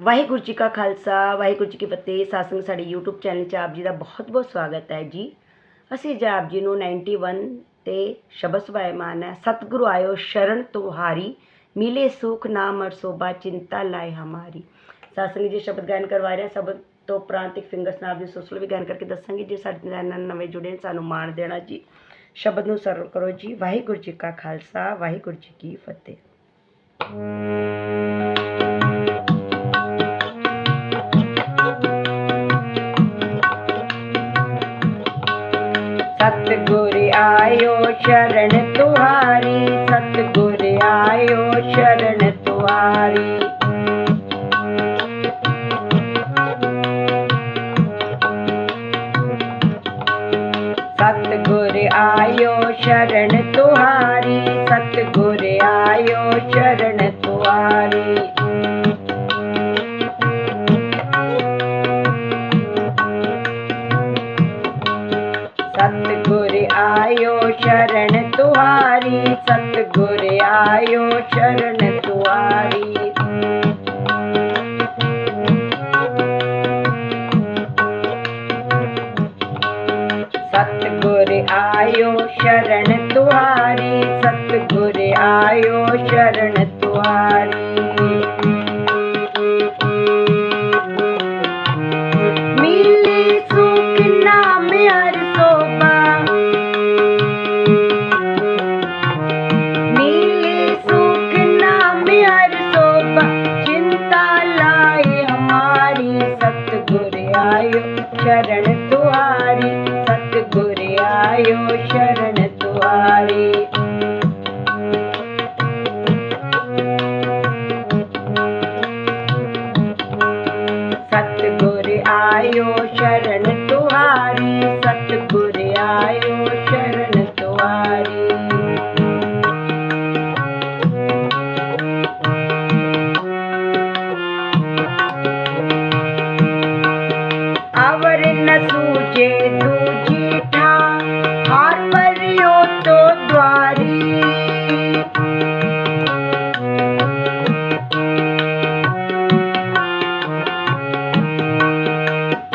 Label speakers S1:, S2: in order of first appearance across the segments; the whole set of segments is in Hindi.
S1: ਵਾਹਿਗੁਰੂ ਜੀ ਕਾ ਖਾਲਸਾ, ਵਾਹਿਗੁਰੂ ਜੀ ਕੀ ਫਤਿਹ। ਸਾਸੰਗ ਸਾਡੇ YouTube ਚੈਨਲ 'ਚ ਆਪ ਜੀ ਦਾ ਬਹੁਤ-ਬਹੁਤ ਸਵਾਗਤ ਹੈ ਜੀ। ਅਸੀਂ ਅੱਜ ਆਪ ਜੀ ਨੂੰ 91 ਤੇ ਸ਼ਬਦ ਸਵਾਇਮਾਨ ਹੈ। ਸਤਿਗੁਰੂ ਆਇਓ ਸ਼ਰਨ ਤੁਹਾਰੀ, ਮਿਲੇ ਸੁਖ ਨਾਮ ਅਰ ਸੋਭਾ, ਚਿੰਤਾ ਲਾਏ ਹਮਾਰੀ। ਸਾਸੰਗ ਜੀ ਸ਼ਬਦ ਗਾਇਨ ਕਰਵਾ ਰਹੇ ਹਾਂ। ਸ਼ਬਦ ਤੋਂ ਉਪਰੰਤ ਇੱਕ ਫਿੰਗਰ ਸਨਾਪ ਦੀ ਸੁਸਲ ਵੀ ਗਾਇਨ ਕਰਕੇ ਦੱਸਾਂਗੇ। ਜੇ ਸਾਡੇ ਨਾਲ ਨਵੇਂ ਜੁੜੇ ਨੇ, ਸਾਨੂੰ ਮਾਣ ਦੇਣਾ ਜੀ। ਸ਼ਬਦ ਨੂੰ ਸਰਵ ਕਰੋ ਜੀ। ਵਾਹਿਗੁਰੂ ਜੀ ਕਾ ਖਾਲਸਾ, ਵਾਹਿਗੁਰੂ ਜੀ ਕੀ ਫਤਿਹ। शरण तुम्हारी सतगुर आयो शरण तुम्हारी सतगुर आयो शरण तुम्हारी सतगुर आयो शरण तुम्हारी आयो शरण तुम्हारी सतगुर आयो शरण तुम्हारी सतगुर आयो शरण तुम्हारी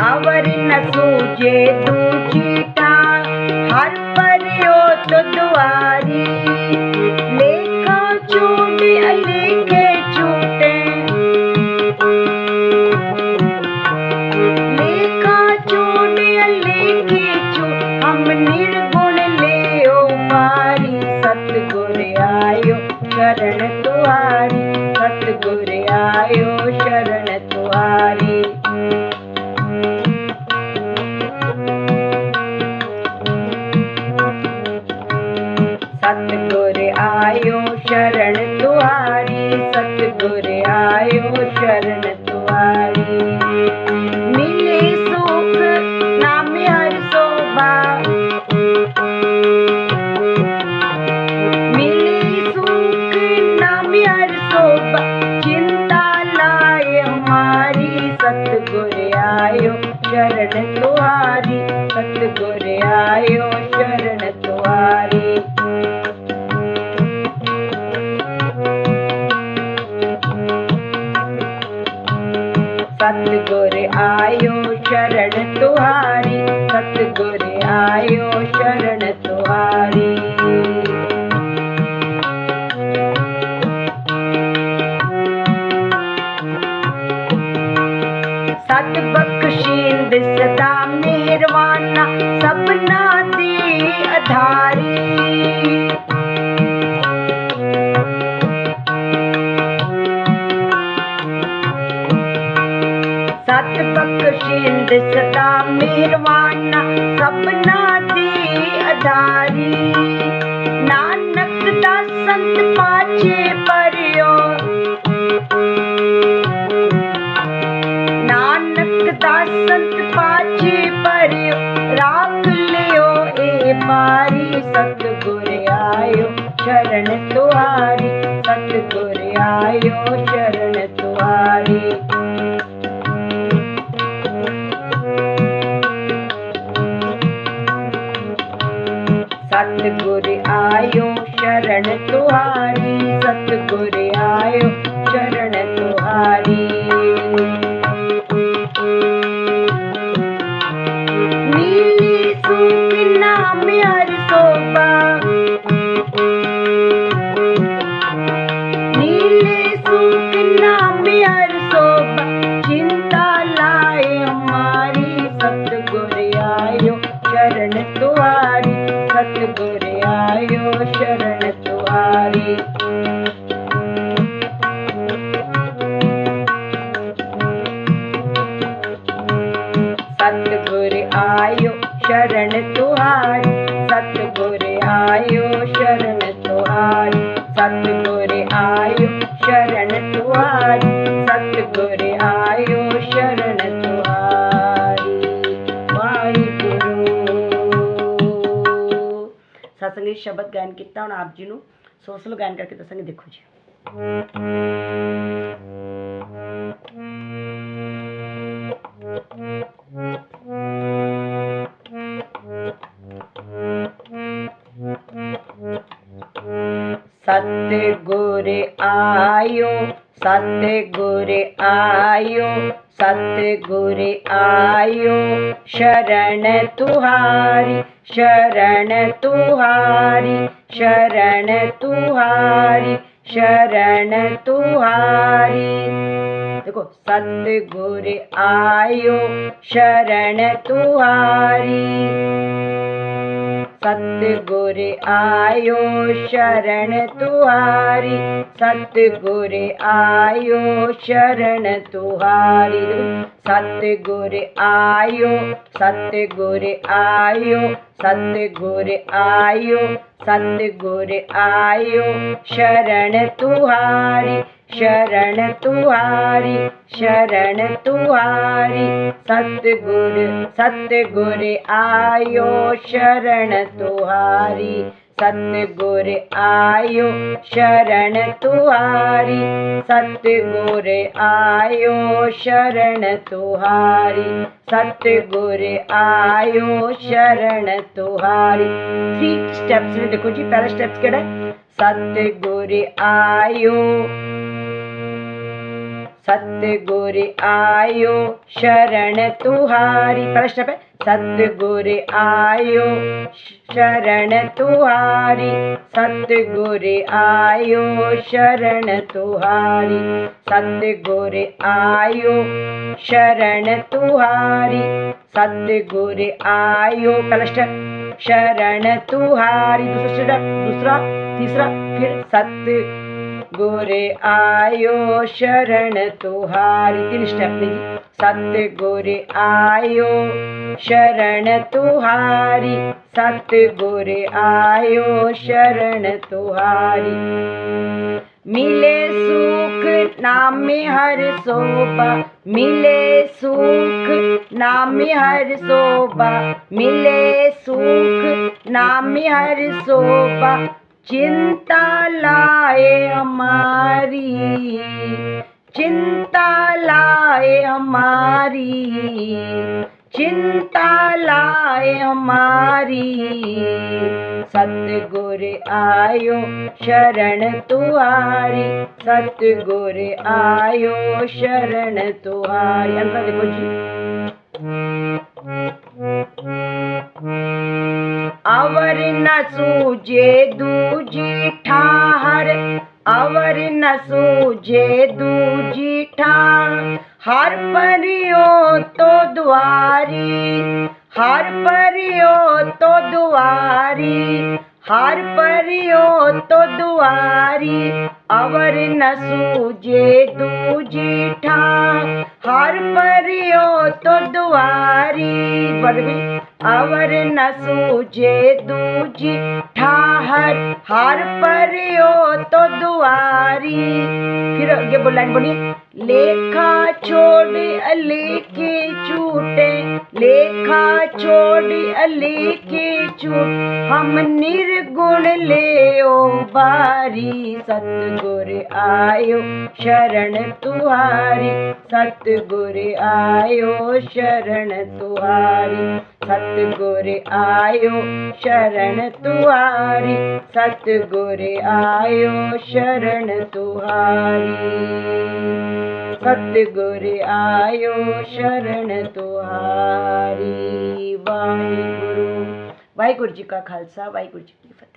S1: ಅವರಿನ ಸೂಜೆ ದೂಚಿಟ ಹರ್ ಪರಿಯೋ ತುವಾರಿ ಲೇಖ ಚೂಟಿ ಲೇಖೆ ಚೂಟೆ ಲೇಖ ಚೂಟಿ ಲೇಖೆ ಚೂ ಹಮ್ ನಿರ್ಗುಣ ಲೇಯೋ ಮಾರಿ ಸತ್ಗುಣ ಆಯೋ ಶರಣ शरण तुम्हारी सतगुर आयो शरण तुम्हारी मिले सुख, नाम हर शोभा। मिले सुख, नाम हर शोभा। चिंता लाए हमारी, सतगुर आयो शरण तुम्हारी सतगुर आयो ਤੁਹਾਰੀ ਸਤਿਗੁਰ ਆਇਓ ਸ਼ਰਨ ਤੁਹਾਰੀ ਸਤ ਬਖਸ਼ੀਨ ਦਿਸਦਾ ਮਿਹਰਬਾਨਾ ਸਭਨਾ ਦੀ ਆਧਾਰੀ ਸਤ ਬਖਸ਼ੀਨ ਦਿਸਦਾ ayun shudder at the body. ਸ਼ਬਦ ਗਾਇਨ ਕੀਤਾ ਹੁਣ ਆਪ ਜੀ ਨੂੰ, ਸੋ ਸੋਸਲ ਗਾਇਨ ਕਰਕੇ ਦੱਸਾਂਗੇ, ਦੇਖੋ ਜੀ। ਸਤਿਗੁਰ ਆਇਓ ਸਤਿਗੁਰ ਆਇਓ। सतगुर आयो शरण तुहारी शरण तुहारी शरण तुहारी शरण तुहारी। देखो सतगुर आयो, शरण तुहारी। सतगुर आयो, शरण तुहारी। सतगुर आयो, शरण तुहारी। सतगुर आयो सतगुर आयो सतगुर आयो सतगुर आयो, शरण तुहारी। शरण तुहारी शरण तुहारी सतगुर सतगुर आयो, शरण तुहारी सतगुर आयो, शरण तुहारी सतगुर आयो, शरण तुहारी सतगुर आयो, शरण तुहारी थ्री स्टेप्स ने देखो जी, पहला स्टेप्स केड़ा है? सतगुर आयो सतगुर आयो, शरण तुहारी। पहला स्टेप है सतगुर आयो, शरण तुहारी। सतगुर आयो, शरण तुहारी। सतगुर आयो, शरण तुहारी। सतगुर आयो पहला शरण तुहारी। दूसरा दूसरा तीसरा, फिर सत गुर आयो शरण तुहारी, तीन स्टेप में जी। सतगुर आयो शरण तुहारी, सतगुर आयो शरण तुहारी। मिले सुख नाम हर शोभा, मिले सुख नाम हर शोभा, मिले सुख नाम हर शोभा। चिंता લાએ અમારી चिंता લાએ અમારી चिंता લાએ અમારી સતગુર આયો શરણ તુહારી સતગુર આયો શરણ તુહારી અંતર દેખો જી अवर न सूझे दूजी ठाहर अवर न सूझे दूजी ठार हर परियो तो द्वारी हर परियो तो द्वारी हर परियो तो दुआरी, अवर न सूझे दूजी ठार हर परियो तो दुआरी बढ़ अवर न सूझे दूजी ठाहर हर परियो तो दुआरी। फिर आगे बोला बोलिए, लेखा छोड़ अली के झूठे लेखा छोड़ अली के झूठ हम निर्गुण ले ओ बारी सतगुर आयो शरण तुहारी सतगुर आयो शरण तुहारी सतगुर आयो शरण तुहारी सतगुर आयो शरण तुहारी ਸਤਿਗੁਰ ਆਇਓ ਸ਼ਰਨ ਤੁਹਾਰੀ। ਵਾਹਿਗੁਰੂ ਵਾਹਿਗੁਰੂ ਜੀ ਕਾ ਖਾਲਸਾ ਵਾਹਿਗੁਰੂ ਜੀ ਕੀ ਫਤਿਹ।